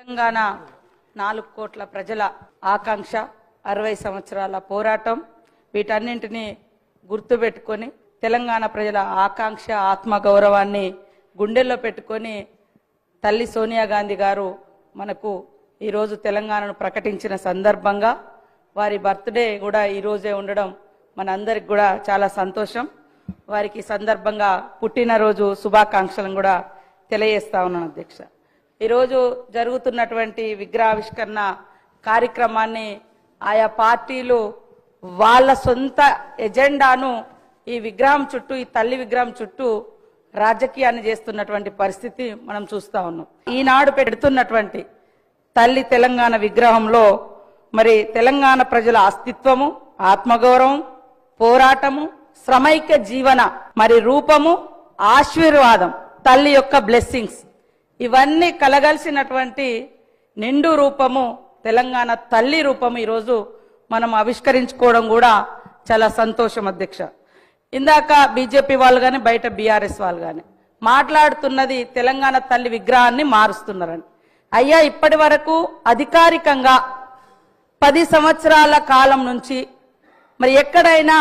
తెలంగాణ నాలుగు కోట్ల ప్రజల ఆకాంక్ష అరవై సంవత్సరాల పోరాటం వీటన్నింటినీ గుర్తుపెట్టుకొని తెలంగాణ ప్రజల ఆకాంక్ష ఆత్మగౌరవాన్ని గుండెల్లో పెట్టుకొని తల్లి సోనియా గాంధీ గారు మనకు ఈరోజు తెలంగాణను ప్రకటించిన సందర్భంగా వారి బర్త్డే కూడా ఈరోజే ఉండడం మనందరికి కూడా చాలా సంతోషం. వారికి సందర్భంగా పుట్టినరోజు శుభాకాంక్షలను కూడా తెలియజేస్తా ఉన్నాను అధ్యక్ష. ఈరోజు జరుగుతున్నటువంటి విగ్రహావిష్కరణ కార్యక్రమాన్ని ఆయా పార్టీలు వాళ్ళ సొంత ఎజెండాను ఈ విగ్రహం చుట్టూ ఈ తల్లి విగ్రహం చుట్టూ రాజకీయాన్ని చేస్తున్నటువంటి పరిస్థితి మనం చూస్తా ఉన్నాం. ఈనాడు పెడుతున్నటువంటి తల్లి తెలంగాణ విగ్రహంలో మరి తెలంగాణ ప్రజల అస్తిత్వము ఆత్మగౌరవం పోరాటము శ్రమైక్య జీవన మరి రూపము ఆశీర్వాదం తల్లి యొక్క బ్లెస్సింగ్స్ ఇవన్నీ కలగలిసినటువంటి నిండు రూపము తెలంగాణ తల్లి రూపము ఈరోజు మనం ఆవిష్కరించుకోవడం కూడా చాలా సంతోషం అధ్యక్ష. ఇందాక బీజేపీ వాళ్ళు కానీ బయట బీఆర్ఎస్ వాళ్ళు కానీ మాట్లాడుతున్నది తెలంగాణ తల్లి విగ్రహాన్ని మారుస్తున్నారని. అయ్యా ఇప్పటి వరకు అధికారికంగా పది సంవత్సరాల కాలం నుంచి మరి ఎక్కడైనా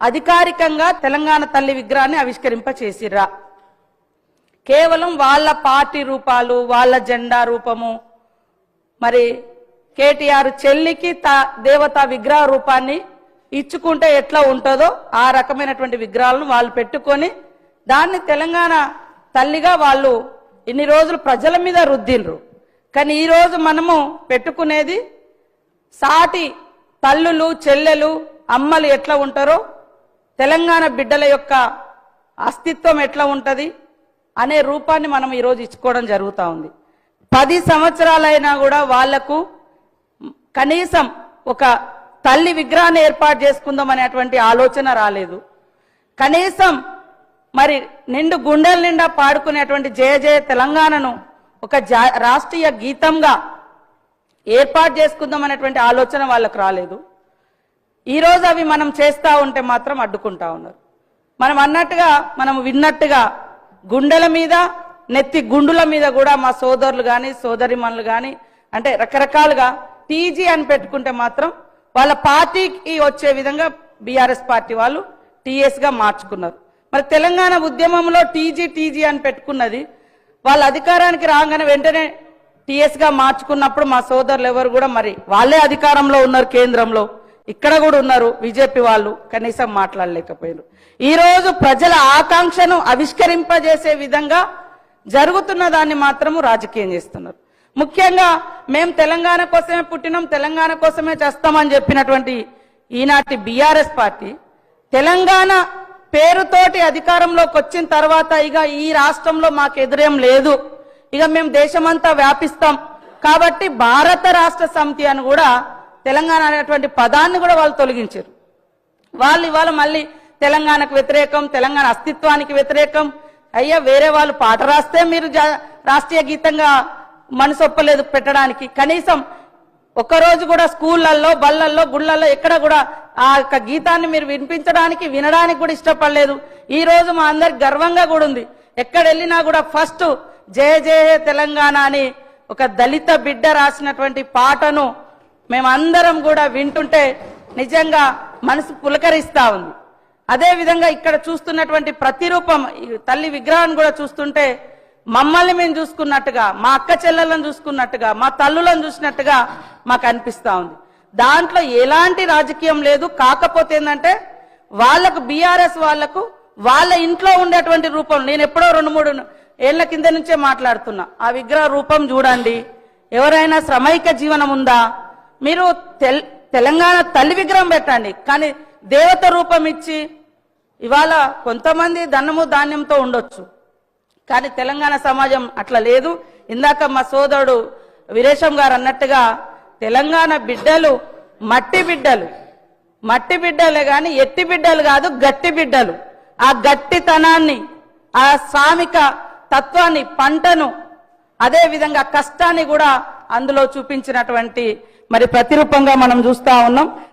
అధికారికంగా తెలంగాణ తల్లి విగ్రహాన్ని ఆవిష్కరింప చేసిర్రా కేవలం వాళ్ళ పార్టీ రూపాలు వాళ్ళ జెండా రూపము. మరి కేటీఆర్ చెల్లికి తా దేవతా విగ్రహ రూపాన్ని ఇచ్చుకుంటే ఎట్లా ఉంటుందో ఆ రకమైనటువంటి విగ్రహాలను వాళ్ళు పెట్టుకొని దాన్ని తెలంగాణ తల్లిగా వాళ్ళు ఇన్ని రోజులు ప్రజల మీద రుద్దిండ్రు. కానీ ఈరోజు మనము పెట్టుకునేది సాటి తల్లులు చెల్లెలు అమ్మలు ఎట్లా ఉంటారో తెలంగాణ బిడ్డల యొక్క అస్తిత్వం ఎట్లా ఉంటుంది అనే రూపాన్ని మనం ఈరోజు ఇచ్చుకోవడం జరుగుతూ ఉంది. పది సంవత్సరాలైనా కూడా వాళ్ళకు కనీసం ఒక తల్లి విగ్రహాన్ని ఏర్పాటు చేసుకుందాం అనేటువంటి ఆలోచన రాలేదు. కనీసం మరి నిండు గుండెల నిండా పాడుకునేటువంటి జయ జయ తెలంగాణను ఒక జా- రాష్ట్రీయ గీతంగా ఏర్పాటు చేసుకుందాం అనేటువంటి ఆలోచన వాళ్ళకు రాలేదు. ఈ రోజు అవి మనం చేస్తూ ఉంటే మాత్రం అడ్డుకుంటా ఉన్నారు. మనం అన్నట్టుగా మనం విన్నట్టుగా గుండెల మీద నెత్తి గుండుల మీద కూడా మా సోదరులు కానీ సోదరిమణులు కానీ అంటే రకరకాలుగా టీజీ అని పెట్టుకుంటే మాత్రం వాళ్ళ పార్టీకి వచ్చే విధంగా బీఆర్ఎస్ పార్టీ వాళ్ళు టీఎస్గా మార్చుకున్నారు. మరి తెలంగాణ ఉద్యమంలో టీజీ టీజీ అని పెట్టుకున్నది వాళ్ళ అధికారానికి రాగానే వెంటనే టీఎస్గా మార్చుకున్నప్పుడు మా సోదరులు ఎవరు కూడా మరి వాళ్ళే అధికారంలో ఉన్నారు కేంద్రంలో. ఇక్కడ కూడా ఉన్నారు బీజేపీ వాళ్ళు కనీసం మాట్లాడలేకపోయారు ఈరోజు ప్రజల ఆకాంక్షను ఆవిష్కరింపజేసే విధంగా జరుగుతున్న దాన్ని మాత్రము రాజకీయం చేస్తున్నారు. ముఖ్యంగా మేము తెలంగాణ కోసమే పుట్టినాం తెలంగాణ కోసమే చేస్తామని చెప్పినటువంటి ఈనాటి బీఆర్ఎస్ పార్టీ తెలంగాణ పేరుతోటి అధికారంలోకి వచ్చిన తర్వాత ఇక ఈ రాష్ట్రంలో మాకు ఎదురేం లేదు. ఇక మేము దేశమంతా వ్యాపిస్తాం. కాబట్టి భారత రాష్ట్ర సమితి అని కూడా తెలంగాణ అనేటువంటి పదాన్ని కూడా వాళ్ళు తొలగించారు. వాళ్ళు ఇవాళ మళ్ళీ తెలంగాణకు వ్యతిరేకం తెలంగాణ అస్తిత్వానికి వ్యతిరేకం. అయ్యా వేరే వాళ్ళు పాట రాస్తే మీరు జా- రాష్ట్రీయ గీతంగా మనసు ఒప్పలేదు పెట్టడానికి. కనీసం ఒక్కరోజు కూడా స్కూళ్ళల్లో బళ్ళల్లో గుళ్ళల్లో ఎక్కడ కూడా ఆ యొక్క గీతాన్ని మీరు వినిపించడానికి వినడానికి కూడా ఇష్టపడలేదు. ఈ రోజు మా అందరికి గర్వంగా కూడా ఉంది. ఎక్కడ వెళ్ళినా కూడా ఫస్ట్ జయ జయ తెలంగాణ అని ఒక దళిత బిడ్డ రాసినటువంటి పాటను మేమందరం కూడా వింటుంటే నిజంగా మనసు పులకరిస్తా ఉంది. అదే విధంగా ఇక్కడ చూస్తున్నటువంటి ప్రతిరూపం తల్లి విగ్రహాన్ని కూడా చూస్తుంటే మమ్మల్ని మేము చూసుకున్నట్టుగా మా అక్క చెల్లెలను చూసుకున్నట్టుగా మా తల్లులను చూసినట్టుగా మాకు అనిపిస్తా ఉంది. దాంట్లో ఎలాంటి రాజకీయం లేదు. కాకపోతే ఏంటంటే వాళ్ళకు బీఆర్ఎస్ వాళ్ళకు వాళ్ళ ఇంట్లో ఉండేటువంటి రూపం. నేను ఎప్పుడో రెండు మూడు ఏళ్ళ కింద నుంచే మాట్లాడుతున్నా. ఆ విగ్రహ రూపం చూడండి. ఎవరైనా శ్రమైక జీవనం ఉందా? మీరు తెల్- తెలంగాణ తల్లి విగ్రహం పెట్టండి. కానీ దేవత రూపం ఇచ్చి ఇవాళ కొంతమంది ధనము ధాన్యంతో ఉండొచ్చు. కానీ తెలంగాణ సమాజం అట్లా లేదు. ఇందాక మా సోదరుడు వీరేశం గారు అన్నట్టుగా తెలంగాణ బిడ్డలు మట్టి బిడ్డలు. మట్టి బిడ్డలే కానీ ఎట్టి బిడ్డలు కాదు గట్టి బిడ్డలు. ఆ గట్టితనాన్ని ఆ శ్రామిక తత్వాన్ని పంటను అదే విధంగా కష్టాన్ని కూడా అందులో చూపించినటువంటి మరి ప్రతిరూపంగా మనం చూస్తా ఉన్నాం.